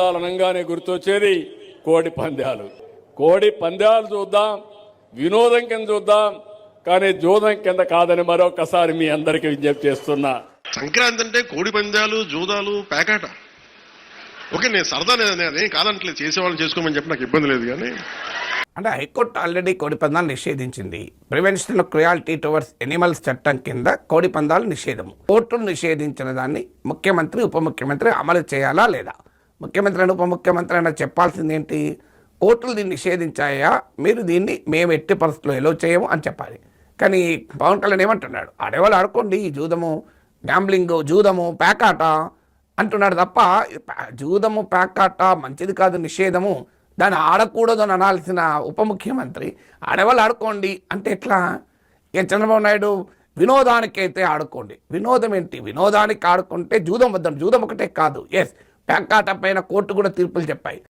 అనగానే గుర్తొచ్చేది కోడి పందాలు. కోడి పందాలు చూద్దాం వినోదం కింద చూద్దాం కానీ జూదం కింద కాదని మరొకసారి మీ అందరికీ విజ్ఞప్తి చేస్తున్నా. సంక్రాంతి అంటే కోడి పందాలు జూదాలు పేకాట. ఓకే నేను సరదా నేను కాదంటలేదు. చేసేవాళ్ళని చేసుకోమని చెప్పి నాకు ఇబ్బంది లేదు కానీ. అంటే హైకోర్టు ఆల్రెడీ కోడి పందాలు నిషేధించింది. Prevention of cruelty towards animals చట్టం కింద కోడి పందాలు నిషేధం కోర్టులు నిషేధించిన దాన్ని ముఖ్యమంత్రి ఉప ముఖ్యమంత్రి అమలు చేయాలా లేదా? ముఖ్యమంత్రి అయినా ఉప ముఖ్యమంత్రి అయినా చెప్పాల్సింది ఏంటి కోర్టులు దీన్ని నిషేధించాయా? మీరు దీన్ని మేము ఎట్టి పరిస్థితుల్లో ఎలో చేయము అని చెప్పాలి. కానీ పవన్ కళ్యాణ్ ఏమంటున్నాడు? ఆడేవాళ్ళు ఆడుకోండి జూదము గ్యాంబ్లింగ్ జూదము పేకాట అంటున్నాడు తప్ప జూదము ప్యాకాట మంచిది కాదు నిషేధము. దాన్ని ఆడకూడదు అని అనాల్సిన ఉప ముఖ్యమంత్రి ఆడవాళ్ళు ఆడుకోండి అంటే ఎట్లా? ఇక చంద్రబాబు నాయుడు వినోదానికైతే ఆడుకోండి. వినోదం ఏంటి? వినోదానికి ఆడుకుంటే జూదం వద్దాం జూదం ఒకటే కాదు. ఎస్ పేకాట పైన కోర్టు కూడా తీర్పులు చెప్పాయి.